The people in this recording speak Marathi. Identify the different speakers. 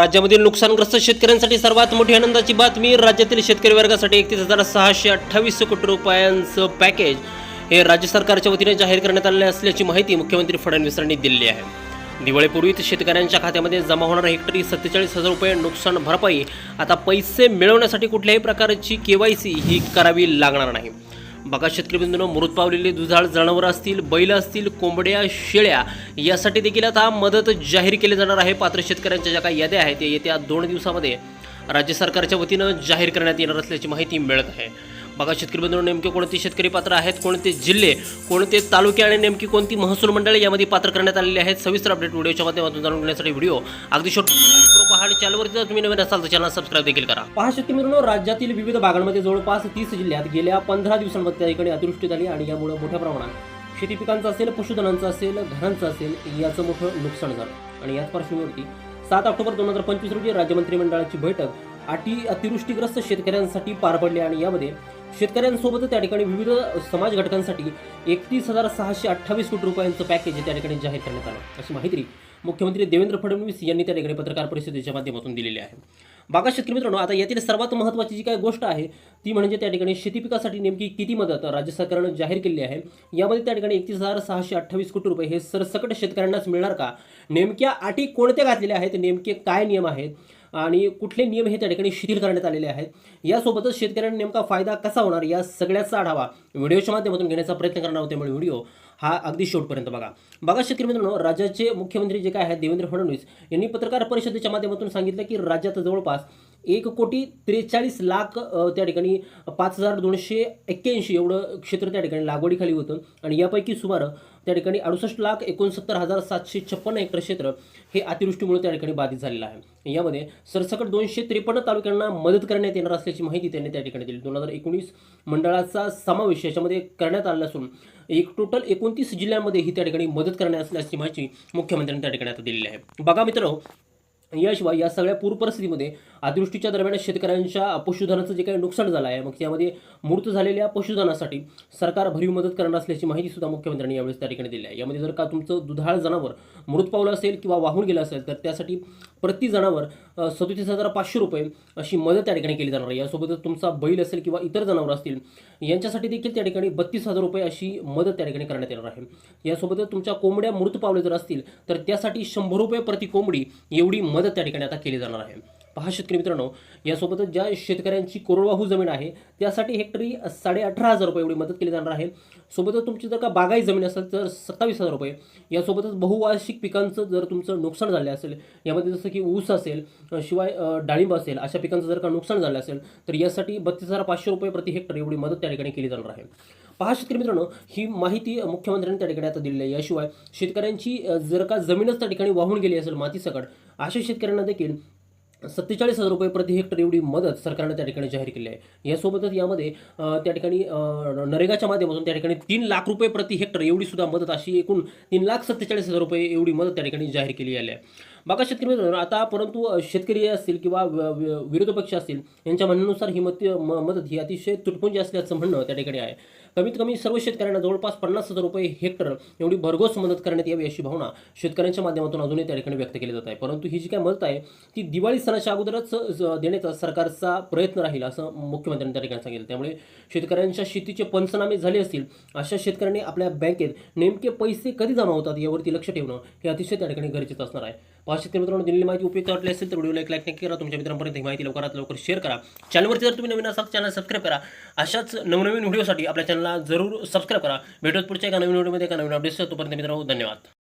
Speaker 1: राज्यामधील नुकसानग्रस्त शेतकऱ्यांसाठी सर्वात मोठी आनंदाची बातमी राज्यातील शेतकरी वर्गासाठी एकतीस हजार सहाशे अठ्ठावीस कोटी रुपयांचं पॅकेज हे राज्य सरकारच्या वतीने जाहीर करण्यात आले असल्याची माहिती मुख्यमंत्री फडणवीसांनी दिली आहे. दिवाळीपूर्वीच शेतकऱ्यांच्या खात्यामध्ये जमा होणारा हेक्टरी सत्तेचाळीस हजार रुपये नुकसान भरपाई आता पैसे मिळवण्यासाठी कुठल्याही प्रकारची के वाय सी ही करावी लागणार नाही. बघा शेतकरी बंधूंनो मृत पावलेली दुधाळ जनावरं असतील बैल असतील कोंबड्या शेळ्या यासाठी देखील आता मदत जाहीर केली जाणार आहे. पात्र शेतकऱ्यांच्या ज्या काही याद्या आहेत त्या येत्या दोन दिवसामध्ये राज्य सरकारच्या वतीनं जाहीर करण्यात येणार असल्याची माहिती मिळत आहे. बघा शेतकरी बंधू नेमके कोणते शेतकरी पात्र आहेत कोणते जिल्हे कोणते तालुके आणि नेमकी कोणती महसूल मंडळे यामध्ये पात्र करण्यात आलेली आहेत? सविस्तर अपडेट व्हिडिओच्या माध्यमातून जाणून घेण्यासाठी व्हिडिओ अगदी शॉर्ट पहा आणि चॅनलवरती जर तुम्ही नवीन असाल तर चॅनल सबस्क्राईब देखील करा. पहा शेतकरी मित्रांनो राज्यातील विविध भागांमध्ये जवळपास तीस जिल्ह्यात गेल्या पंधरा दिवसांमध्ये त्या ठिकाणी अतिवृष्टी झाली आणि यामुळे मोठ्या प्रमाणात शेती पिकांचं असेल पशुधनांचं असेल घरांचं असेल याचं मोठं नुकसान झालं. आणि याच पार्श्वभूमीवरती सात ऑक्टोबर दोन हजार पंचवीस रोजी राज्य मंत्रिमंडळाची बैठक अटी अतिवृष्टीग्रस्त शेतकऱ्यांसाठी पार पडली आणि यामध्ये शेतकऱ्यांसोबत त्या ठिकाणी विविध समाज घटकांसाठी एकतीस हजार सहाशे अठ्ठावीस कोटी रुपयांचं पॅकेज त्या ठिकाणी जाहीर करण्यात आलं. अशी माहिती मुख्यमंत्री देवेंद्र फडणवीस यांनी त्या ठिकाणी पत्रकार परिषदेच्या माध्यमातून दिलेली आहे. बागा शेतकरी मित्रांनो आता यातील सर्वात महत्त्वाची जी काय गोष्ट आहे ती म्हणजे त्या ठिकाणी शेती पिकासाठी नेमकी किती मदत राज्य सरकारनं जाहीर केली आहे. यामध्ये त्या ठिकाणी एकतीस हजार सहाशे अठ्ठावीस कोटी रुपये हे सरसकट शेतकऱ्यांनाच मिळणार का? नेमक्या अटी कोणत्या घातलेल्या आहेत? नेमके काय नियम आहेत? आणि कुठले नियम हे त्या ठिकाणी शिथिल करण्यात आलेले आहेत? यासोबतच शेतकऱ्यांना नेमका फायदा कसा होणार? या सगळ्याचा आढावा व्हिडिओच्या माध्यमातून घेण्याचा प्रयत्न करणार होते त्यामुळे व्हिडिओ हा अगदी शेवटपर्यंत बघा. बघा शेतकरी मित्रांनो राज्याचे मुख्यमंत्री जे काय आहेत देवेंद्र फडणवीस यांनी पत्रकार परिषदेच्या माध्यमातून सांगितलं की राज्यात जवळपास एक कोटी त्रेचाळीस लाख त्या ठिकाणी पाच हजार दोनशे एक्क्याऐंशी एवढं क्षेत्र त्या ठिकाणी लागवडीखाली होतं. आणि यापैकी सुमारे त्या ठिकाणी अडुसष्ट लाख एकोणसत्तर हजार सातशे छप्पन्न हेक्टर क्षेत्र हे अतिवृष्टीमुळे त्या ठिकाणी बाधित झालेलं आहे. यामध्ये सरसकट दोनशे त्रेपन्न तालुक्यांना मदत करण्यात येणार असल्याची माहिती त्यांनी त्या ठिकाणी दिली. दोन हजार एकोणीस मंडळाचा समावेश याच्यामध्ये करण्यात आला असून एक टोटल एकोणतीस जिल्ह्यांमध्ये ही त्या ठिकाणी मदत करण्यात असल्याची माहिती मुख्यमंत्र्यांनी त्या ठिकाणी आता दिलेली आहे. बघा मित्र याशिवाय या सगळ्या पूर परिस्थितीमध्ये अतिवृष्टीच्या दरम्यान शेतकऱ्यांच्या पशुधनाचं जे काही नुकसान झालं आहे मग त्यामध्ये मृत झालेल्या पशुधनासाठी सरकार भरीव मदत करणार असल्याची माहिती सुद्धा मुख्यमंत्र्यांनी यावेळेस त्या ठिकाणी दिली आहे. यामध्ये जर का तुमचं दुधाळ जनावर मृत पावलं असेल किंवा वाहून गेलं असेल तर त्यासाठी प्रति जनावर सदोतीस हजार पाचशे रुपये अशी मदत त्या ठिकाणी केली जाणार आहे. यासोबतच तुमचा बैल असेल किंवा इतर जनावर असतील यांच्यासाठी देखील त्या ठिकाणी बत्तीस हजार रुपये अशी मदत त्या ठिकाणी करण्यात येणार आहे. यासोबतच तुमच्या कोंबड्या मृत पावले जर असतील तर त्यासाठी शंभर रुपये प्रति कोंबडी एवढी मदत मदत त्या ठिकाणी आता केली जाणार आहे. पहा शेतकरी मित्रांनो यासोबतच ज्या शेतकऱ्यांची कोरडवाहू जमीन आहे त्यासाठी हेक्टरी साडे अठरा हजार रुपये एवढी मदत केली जाणार आहे. सोबतच तुमची जर का बागाई जमीन असेल तर सत्तावीस हजार रुपये. यासोबतच बहुवार्षिक पिकांचं जर तुमचं नुकसान झालं असेल यामध्ये जसं की ऊस असेल शिवाय डाळिंब असेल अशा पिकांचं जर का नुकसान झालं असेल तर यासाठी बत्तीस हजार पाचशे रुपये प्रति हेक्टर एवढी मदत त्या ठिकाणी केली जाणार आहे. पहा शेतकरी मित्रांनो ही माहिती मुख्यमंत्र्यांनी त्या ठिकाणी आता दिलेली आहे. याशिवाय शेतकऱ्यांची जर का जमीनच त्या ठिकाणी वाहून गेली असेल मातीसकट अशा शेतकऱ्यांना देखील सत्तेचाळीस हजार रुपये प्रति हेक्टर एवढी मदत सरकारने त्या ठिकाणी जाहीर केली आहे. यासोबतच यामध्ये त्या ठिकाणी नरेगाच्या माध्यमातून त्या ठिकाणी तीन लाख रुपये प्रति हेक्टर एवढी सुद्धा मदत अशी एकूण तीन लाख सत्तेचाळीस हजार रुपये एवढी मदत त्या ठिकाणी जाहीर केली आली आहे. बाका शेतकरी आता परंतु शेतकरी असतील किंवा विरोधी पक्ष असतील यांच्या म्हणण्यानुसार ही मत म- मदत ही अतिशय तुटपुंजी असल्याचं म्हणणं त्या ठिकाणी आहे. कमीत कमी सर्व शेतकऱ्यांना जवळपास पन्नास हजार रुपये हेक्टर एवढी भरघोस मदत करण्यात यावी अशी भावना शेतकऱ्यांच्या माध्यमातून अजूनही त्या ठिकाणी व्यक्त केली जात आहे. परंतु ही जी काय मदत आहे ती दिवाळी सणाच्या अगोदरच देण्याचा सरकारचा प्रयत्न राहील असं मुख्यमंत्र्यांनी त्या ठिकाणी सांगितलं. त्यामुळे शेतकऱ्यांच्या शेतीचे पंचनामे झाले असतील अशा शेतकऱ्यांनी आपल्या बँकेत नेमके पैसे कधी जमा होतात यावरती लक्ष ठेवणं हे अतिशय त्या ठिकाणी गरजेचं असणार आहे. पाचशे मित्रांनो दिलेली माहिती उपयुक्त वाटली असेल तर व्हिडिओला एक लाईक नक्की करा. तुमच्या मित्रांपर्यंत ही माहिती लवकरात लवकर शेअर करा. चॅनलवरती जर तुम्ही नवीन असाल चॅनल सबस्क्राईब करा. अशाच नवनवीन व्हिडिओसाठी आपल्या चॅनलला जरूर सबस्क्राईब करा. भेटत पुढच्या एका नवीन व्हिडिओमध्ये एका नवीन अपडेट्स तोपर्यंत मित्रांनो धन्यवाद.